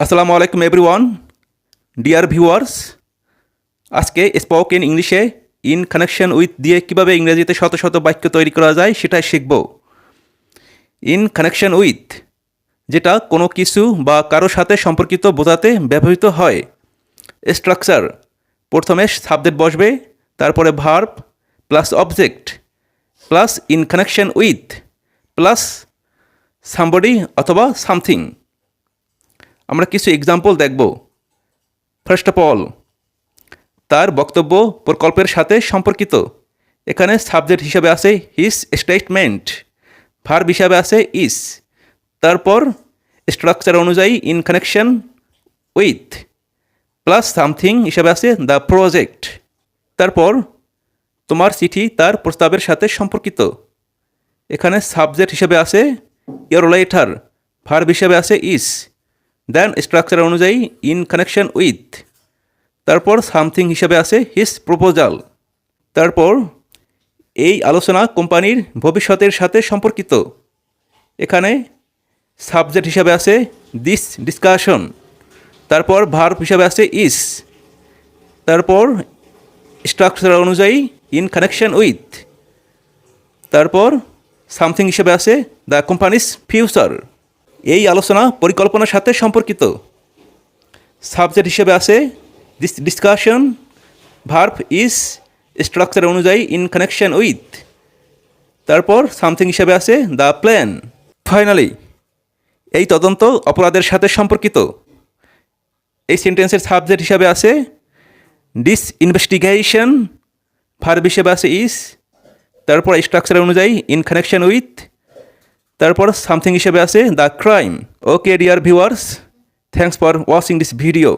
আসসালামু আলাইকুম everyone dear viewers আজকে স্পোক ইন ইংলিশে ইন কানেকশন উইথ দিয়ে কীভাবে ইংরেজিতে শত শত বাক্য তৈরি করা যায় সেটাই শিখব। ইন কানেকশন উইথ যেটা কোনো কিছু বা কারও সাথে সম্পর্কিত বোঝাতে ব্যবহৃত হয়। স্ট্রাকচার প্রথমে সাবজেক্ট বসবে, তারপরে verb plus object plus in connection with plus somebody অথবা সামথিং আমরা কিছু এক্সাম্পল দেখব। ফার্স্ট অফ অল তার বক্তব্য প্রকল্পের সাথে সম্পর্কিত। এখানে সাবজেক্ট হিসাবে আছে হিস স্টেটমেন্ট ভার্ব হিসাবে আছে ইস তারপর স্ট্রাকচার অনুযায়ী in connection with plus something হিসাবে আছে দ্য প্রজেক্ট তারপর তোমার চিঠি তার প্রস্তাবের সাথে সম্পর্কিত। এখানে সাবজেক্ট হিসেবে আছে ইয়োর লেটার ভার্ব হিসেবে আছে ইস দেন স্ট্রাকচার অনুযায়ী ইন কানেকশন উইথ তারপর সামথিং হিসাবে আছে হিস প্রপোজাল তারপর এই আলোচনা কোম্পানির ভবিষ্যতের সাথে সম্পর্কিত। এখানে সাবজেক্ট হিসাবে আছে দিস ডিসকাশন তারপর ভার্ব হিসাবে আছে ইস তারপর স্ট্রাকচার অনুযায়ী ইন কানেকশন উইথ তারপর সামথিং হিসেবে আছে দ্য কোম্পানিজ ফিউচার এই আলোচনা পরিকল্পনার সাথে সম্পর্কিত। সাবজেক্ট হিসেবে আছে ডিসকাশন ভার্ভ ইজ স্ট্রাকচার অনুযায়ী ইন কানেকশন উইথ তারপর সামথিং হিসেবে আছে দ্য প্ল্যান ফাইনালি এই তদন্ত অপরাধের সাথে সম্পর্কিত। এই সেন্টেন্সের সাবজেক্ট হিসাবে আছে ডিস ইনভেস্টিগেশন ভার্ব হিসেবে আছে ইস তারপর স্ট্রাকচার অনুযায়ী ইন কানেকশন উইথ তারপর সামথিং হিসেবে আছে the crime okay dear viewers thanks for watching this video